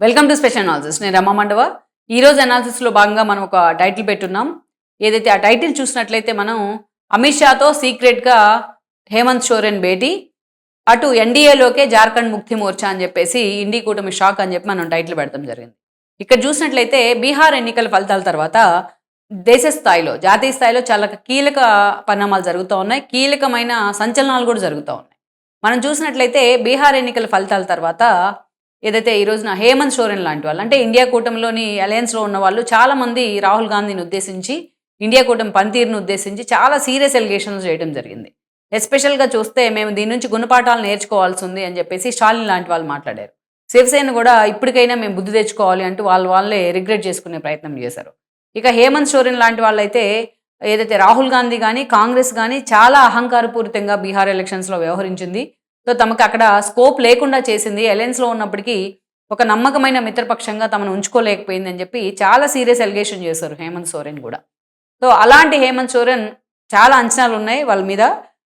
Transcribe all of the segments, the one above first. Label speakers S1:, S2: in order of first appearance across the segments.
S1: Welcome to special analysis నేను రమ్మ మండవ. ఈరోజు అనాలిసిస్లో భాగంగా మనం ఒక టైటిల్ పెట్టున్నాం. ఏదైతే ఆ టైటిల్ చూసినట్లయితే మనం అమిత్ షాతో సీక్రెట్గా హేమంత్ సోరెన్ భేటీ అటు ఎన్డీఏలోకే జార్ఖండ్ ముక్తి మోర్చా అని చెప్పేసి ఇండి కూటమి షాక్ అని చెప్పి మనం టైటిల్ పెడతాం జరిగింది. ఇక్కడ చూసినట్లయితే బీహార్ ఎన్నికల ఫలితాల తర్వాత దేశ స్థాయిలో జాతీయ స్థాయిలో చాలా కీలక పరిణామాలు జరుగుతూ ఉన్నాయి. కీలకమైన సంచలనాలు కూడా జరుగుతూ ఉన్నాయి. మనం చూసినట్లయితే బీహార్ ఎన్నికల ఫలితాల తర్వాత ఏదైతే ఈ రోజున హేమంత్ సోరెన్ లాంటి వాళ్ళు అంటే ఇండియా కూటమిలోని అలయన్స్లో ఉన్న వాళ్ళు చాలా మంది రాహుల్ గాంధీని ఉద్దేశించి ఇండియా కూటమి పనితీరును ఉద్దేశించి చాలా సీరియస్ ఎలిగేషన్స్ చేయడం జరిగింది. ఎస్పెషల్గా చూస్తే మేము దీని నుంచి గుణపాఠాలు నేర్చుకోవాల్సి ఉంది అని చెప్పేసి స్టాలిన్ లాంటి వాళ్ళు మాట్లాడారు. శివసేన కూడా ఇప్పటికైనా మేము బుద్ధి తెచ్చుకోవాలి అంటూ వాళ్ళు వాళ్ళే రిగ్రెట్ చేసుకునే ప్రయత్నం చేశారు. ఇక హేమంత్ సోరెన్ లాంటి వాళ్ళైతే ఏదైతే రాహుల్ గాంధీ కానీ కాంగ్రెస్ కానీ చాలా అహంకారపూరితంగా బీహార్ ఎలక్షన్స్లో వ్యవహరించింది. సో తమకు అక్కడ స్కోప్ లేకుండా చేసింది. అలయన్స్లో ఉన్నప్పటికీ ఒక నమ్మకమైన మిత్రపక్షంగా తమను ఉంచుకోలేకపోయింది అని చెప్పి చాలా సీరియస్ ఎలిగేషన్ చేశారు హేమంత్ సోరెన్ కూడా. సో అలాంటి హేమంత్ సోరెన్ చాలా అంచనాలు ఉన్నాయి వాళ్ళ మీద.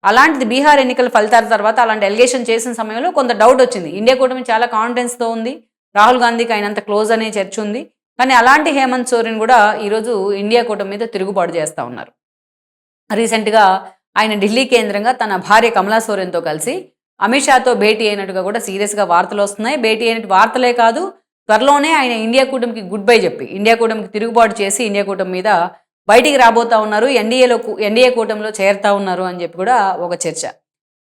S1: అలాంటిది బీహార్ ఎన్నికల ఫలితాల తర్వాత అలాంటి ఎలిగేషన్ చేసిన సమయంలో కొంత డౌట్ వచ్చింది. ఇండియా కూటమి చాలా కాన్ఫిడెన్స్తో ఉంది. రాహుల్ గాంధీకి అయినంత క్లోజ్ అనే చర్చ ఉంది. కానీ అలాంటి హేమంత్ సోరెన్ కూడా ఈరోజు ఇండియా కూటమి మీద తిరుగుబాటు చేస్తూ ఉన్నారు. రీసెంట్గా ఆయన ఢిల్లీ కేంద్రంగా తన భార్య కమలా సోరెన్తో కలిసి అమిత్ షాతో భేటీ అయినట్టుగా కూడా సీరియస్గా వార్తలు వస్తున్నాయి. భేటీ అయినట్టు వార్తలే కాదు త్వరలోనే ఆయన ఇండియా కూటమికి గుడ్ బై చెప్పి ఇండియా కూటమికి తిరుగుబాటు చేసి ఇండియా కూటమి మీద బయటికి రాబోతా ఉన్నారు ఎన్డీఏలో ఎన్డీఏ కూటమిలో చేరుతా ఉన్నారు అని చెప్పి కూడా ఒక చర్చ.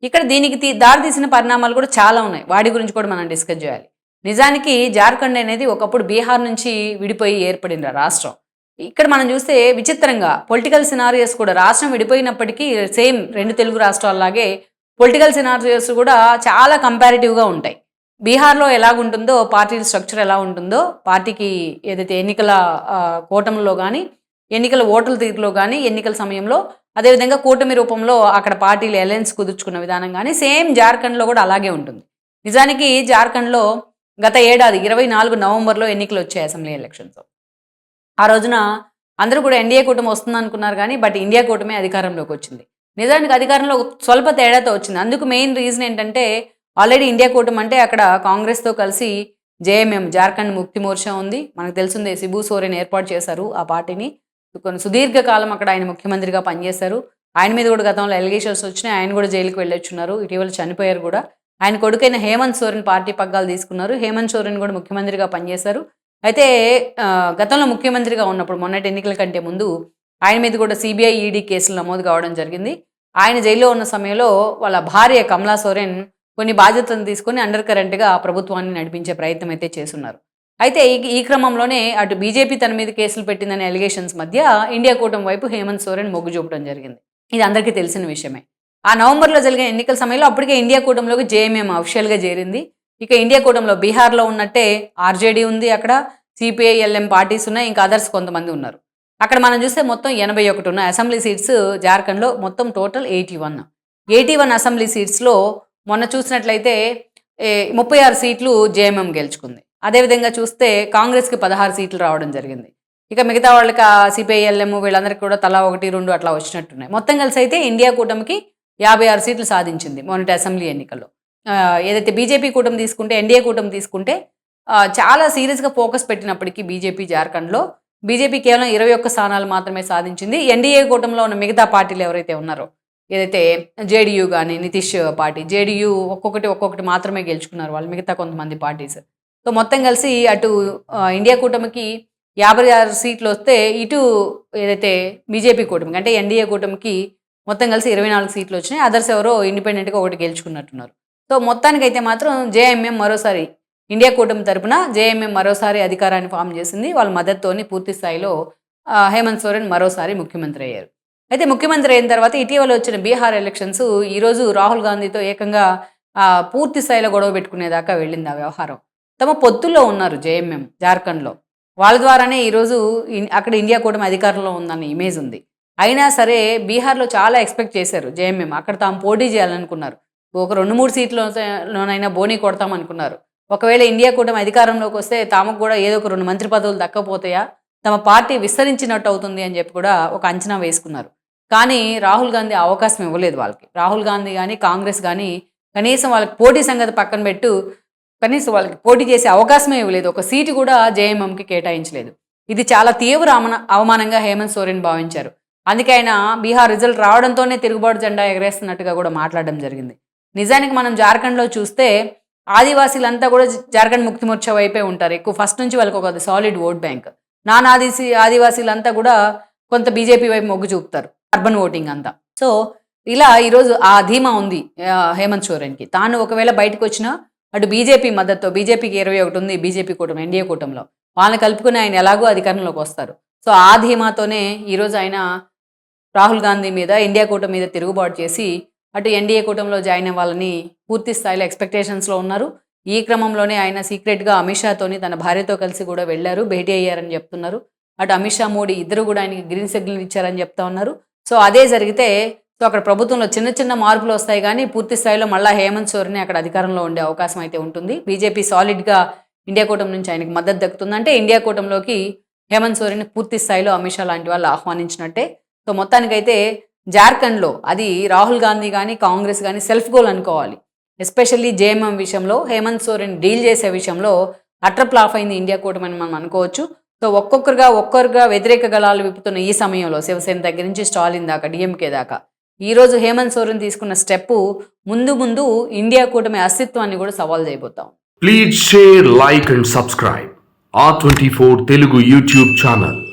S1: ఇక్కడ దీనికి తీ- దారితీసిన పరిణామాలు కూడా చాలా ఉన్నాయి. వాటి గురించి కూడా మనం డిస్కస్ చేయాలి. నిజానికి జార్ఖండ్ అనేది ఒకప్పుడు బీహార్ నుంచి విడిపోయి ఏర్పడిన రాష్ట్రం. ఇక్కడ మనం చూస్తే విచిత్రంగా పొలిటికల్ సినారియస్ కూడా రాష్ట్రం విడిపోయినప్పటికీ సేమ్ రెండు తెలుగు రాష్ట్రాల్లాగే పొలిటికల్ సినారియోస్ కూడా చాలా కంపారిటివ్గా ఉంటాయి. బీహార్లో ఎలాగుంటుందో పార్టీ స్ట్రక్చర్ ఎలా ఉంటుందో పార్టీకి ఏదైతే ఎన్నికల కూటమిలో కానీ ఎన్నికల ఓట్ల తీరులో కానీ ఎన్నికల సమయంలో అదేవిధంగా కూటమి రూపంలో అక్కడ పార్టీలు అలయన్స్ కుదుర్చుకున్న విధానం కానీ సేమ్ జార్ఖండ్లో కూడా అలాగే ఉంటుంది. నిజానికి జార్ఖండ్లో గత ఏడాది ఇరవై నాలుగు నవంబర్లో ఎన్నికలు వచ్చాయి అసెంబ్లీ ఎలక్షన్స్ ఆ రోజున అందరూ కూడా ఎన్డీఏ కూటమి వస్తుంది అనుకున్నారు కానీ బట్ ఇండియా కూటమి అధికారంలోకి వచ్చింది. నిజానికి అధికారంలో స్వల్ప తేడాతో వచ్చింది. అందుకు మెయిన్ రీజన్ ఏంటంటే ఆల్రెడీ ఇండియా కూటమి అంటే అక్కడ కాంగ్రెస్తో కలిసి జేఎంఎం జార్ఖండ్ ముక్తి మోర్చా ఉంది. మనకు తెలిసిందే సిబు సోరెన్ ఏర్పాటు చేశారు ఆ పార్టీని. కొన్ని సుదీర్ఘకాలం అక్కడ ఆయన ముఖ్యమంత్రిగా పనిచేశారు. ఆయన మీద కూడా గతంలో ఎలిగేషన్స్ వచ్చినాయి. ఆయన కూడా జైలుకి వెళ్ళొచ్చున్నారు. ఇటీవల చనిపోయారు కూడా. ఆయన కొడుకైన హేమంత్ సోరెన్ పార్టీ పగ్గాలు తీసుకున్నారు. హేమంత్ సోరెన్ కూడా ముఖ్యమంత్రిగా పనిచేశారు. అయితే గతంలో ముఖ్యమంత్రిగా ఉన్నప్పుడు మొన్నటి ఎన్నికల కంటే ముందు ఆయన మీద కూడా సిబిఐ ఈడీ కేసులు నమోదు కావడం జరిగింది. ఆయన జైల్లో ఉన్న సమయంలో వాళ్ళ భార్య కమలా సోరెన్ కొన్ని బాధ్యతలను తీసుకొని అండర్ కరెంట్గా ప్రభుత్వాన్ని నడిపించే ప్రయత్నం అయితే చేస్తున్నారు. అయితే ఈ ఈ క్రమంలోనే అటు బీజేపీ తన మీద కేసులు పెట్టిందనే ఎలిగేషన్స్ మధ్య ఇండియా కూటమి వైపు హేమంత్ సోరెన్ మొగ్గు చూపడం జరిగింది. ఇది అందరికీ తెలిసిన విషయమే. ఆ నవంబర్లో జరిగిన ఎన్నికల సమయంలో అప్పటికే ఇండియా కూటమిలోకి జేఎంఎం అఫిషియల్గా చేరింది. ఇక ఇండియా కూటమిలో బీహార్లో ఉన్నట్టే ఆర్జేడీ ఉంది అక్కడ. సిపిఐ ఎల్ఎం పార్టీస్ ఉన్నాయి. ఇంకా అదర్స్ కొంతమంది ఉన్నారు. అక్కడ మనం చూస్తే మొత్తం ఎనభై ఒకటి ఉన్న అసెంబ్లీ సీట్స్ జార్ఖండ్లో మొత్తం total eighty one. Eighty one assembly సీట్స్లో మొన్న చూసినట్లయితే ముప్పై ఆరు సీట్లు జేఎంఎం గెలుచుకుంది. అదేవిధంగా చూస్తే కాంగ్రెస్కి పదహారు సీట్లు రావడం జరిగింది. ఇక మిగతా వాళ్ళకి సిపిఐఎల్ఎం వీళ్ళందరికీ కూడా తలా ఒకటి రెండు అట్లా వచ్చినట్టున్నాయి. మొత్తం కలిసి అయితే ఇండియా కూటమికి యాభై ఆరు సీట్లు సాధించింది మొన్నటి అసెంబ్లీ ఎన్నికల్లో. ఏదైతే బీజేపీ కూటమి తీసుకుంటే ఎన్డీఏ కూటమి తీసుకుంటే చాలా సీరియస్గా ఫోకస్ పెట్టినప్పటికీ బీజేపీ జార్ఖండ్లో బీజేపీ కేవలం ఇరవై ఒక్క స్థానాలు మాత్రమే సాధించింది. ఎన్డీఏ కూటమిలో ఉన్న మిగతా పార్టీలు ఎవరైతే ఉన్నారో ఏదైతే జేడీయూ కానీ నితీష్ పార్టీ జేడీయూ ఒక్కొక్కటి ఒక్కొక్కటి మాత్రమే గెలుచుకున్నారు వాళ్ళు మిగతా కొంతమంది పార్టీస్. సో మొత్తం కలిసి అటు ఇండియా కూటమికి యాభై ఆరు సీట్లు వస్తే ఇటు ఏదైతే బీజేపీ కూటమికి అంటే ఎన్డీఏ కూటమికి మొత్తం కలిసి ఇరవై నాలుగు సీట్లు వచ్చినాయి. అదర్స్ ఎవరో ఇండిపెండెంట్గా ఒకటి గెలుచుకున్నట్టున్నారు. సో మొత్తానికైతే మాత్రం జేఎంఎం మరోసారి ఇండియా కూటమి తరపున జేఎంఎం మరోసారి అధికారాన్ని ఫామ్ చేసింది. వాళ్ళ మద్దతుతోని పూర్తి స్థాయిలో హేమంత్ సోరెన్ మరోసారి ముఖ్యమంత్రి అయ్యారు. అయితే ముఖ్యమంత్రి అయిన తర్వాత ఇటీవల వచ్చిన బీహార్ ఎలక్షన్స్ ఈరోజు రాహుల్ గాంధీతో ఏకంగా పూర్తి స్థాయిలో గొడవ పెట్టుకునేదాకా వెళ్ళింది ఆ వ్యవహారం. తమ పొత్తుల్లో ఉన్నారు జేఎంఎం జార్ఖండ్లో. వాళ్ళ ద్వారానే ఈరోజు అక్కడ ఇండియా కూటమి అధికారంలో ఉందన్న ఇమేజ్ ఉంది. అయినా సరే బీహార్లో చాలా ఎక్స్పెక్ట్ చేశారు జేఎంఎం అక్కడ తాము పోటీ చేయాలనుకున్నారు. ఒక రెండు మూడు సీట్లలోనైనా బోనీ కొడతాం అనుకున్నారు ఒకవేళ ఇండియా కూటమి అధికారంలోకి వస్తే తామకు కూడా ఏదో ఒక రెండు మంత్రి పదవులు దక్కపోతాయా? తమ పార్టీ విస్తరించినట్టు అవుతుంది అని చెప్పి కూడా ఒక అంచనా వేసుకున్నారు. కానీ రాహుల్ గాంధీ అవకాశం ఇవ్వలేదు వాళ్ళకి. రాహుల్ గాంధీ కానీ కాంగ్రెస్ కానీ కనీసం వాళ్ళకి పోటీ సంగతి పక్కన పెట్టు కనీసం వాళ్ళకి పోటీ చేసే అవకాశమే ఇవ్వలేదు. ఒక సీటు కూడా జేఎంఎంకి కేటాయించలేదు. ఇది చాలా తీవ్ర అవమాన అవమానంగా హేమంత్ సోరెన్ భావించారు. అందుకే ఆయన బీహార్ రిజల్ట్ రావడంతోనే తిరుగుబాటు జెండా ఎగరేస్తున్నట్టుగా కూడా మాట్లాడడం జరిగింది. నిజానికి మనం జార్ఖండ్లో చూస్తే ఆదివాసీలంతా కూడా జార్ఖండ్ ముక్తి మోర్చా వైపే ఉంటారు. ఎక్కువ ఫస్ట్ నుంచి వాళ్ళకి ఒక సాలిడ్ ఓట్ బ్యాంక్ నాన్ ఆదిసి ఆదివాసీలంతా కూడా కొంత బీజేపీ వైపు మొగ్గు చూపుతారు. అర్బన్ ఓటింగ్ అంతా. సో ఇలా ఈరోజు ఆ ధీమా ఉంది హేమంత్ సోరెన్కి. తాను ఒకవేళ బయటకు వచ్చినా అటు బీజేపీ మద్దతు బీజేపీకి ఇరవై ఒకటి ఉంది బీజేపీ కూటమి ఎన్డీఏ కూటమిలో. వాళ్ళని కలుపుకుని ఆయన ఎలాగో అధికారంలోకి వస్తారు. సో ఆ ధీమాతోనే ఈరోజు ఆయన రాహుల్ గాంధీ మీద ఇండియా కూటమి మీద తిరుగుబాటు చేసి అటు ఎన్డీఏ కూటమిలో జాయిన్ అవ్వాలని పూర్తి స్థాయిలో ఎక్స్పెక్టేషన్స్లో ఉన్నారు. ఈ క్రమంలోనే ఆయన సీక్రెట్గా అమిత్ షాతోని తన భార్యతో కలిసి కూడా వెళ్ళారు భేటీ అయ్యారని చెప్తున్నారు. అటు అమిత్ షా మోడీ ఇద్దరు కూడా ఆయనకి గ్రీన్ సిగ్నల్ ఇచ్చారని చెప్తా ఉన్నారు. సో అదే జరిగితే సో అక్కడ ప్రభుత్వంలో చిన్న చిన్న మార్పులు వస్తాయి కానీ పూర్తి స్థాయిలో మళ్ళా హేమంత్ సోరెన్ అక్కడ అధికారంలో ఉండే అవకాశం అయితే ఉంటుంది. బీజేపీ సాలిడ్గా ఇండియా కూటమి నుంచి ఆయనకి మద్దతు దక్కుతుంది. అంటే ఇండియా కూటమిలోకి హేమంత్ సోరెన్ పూర్తి స్థాయిలో అమిత్ షా లాంటి వాళ్ళు ఆహ్వానించినట్టే. సో మొత్తానికైతే జార్ఖండ్లో అది రాహుల్ గాంధీ కానీ కాంగ్రెస్ కానీ సెల్ఫ్ గోల్ అనుకోవాలి ఎస్పెషల్లీ జేఎంఎం విషయంలో హేమంత్ సోరెన్ డీల్ చేసే విషయంలో అట్రప్లాఫ్ అయింది ఇండియా కూటమి అని మనం అనుకోవచ్చు సో ఒక్కొక్కరుగా ఒక్కొక్కరుగా వ్యతిరేక గళాలు విప్పుతున్న ఈ సమయంలో శివసేన దగ్గర నుంచి స్టాలిన్ దాకా డిఎంకే దాకా ఈ రోజు హేమంత్ సోరెన్ తీసుకున్న స్టెప్ ముందు ముందు ఇండియా కూటమి అస్తిత్వాన్ని కూడా సవాల్ చేయబోతాం
S2: Please share, like, and subscribe. R24 Telugu YouTube channel.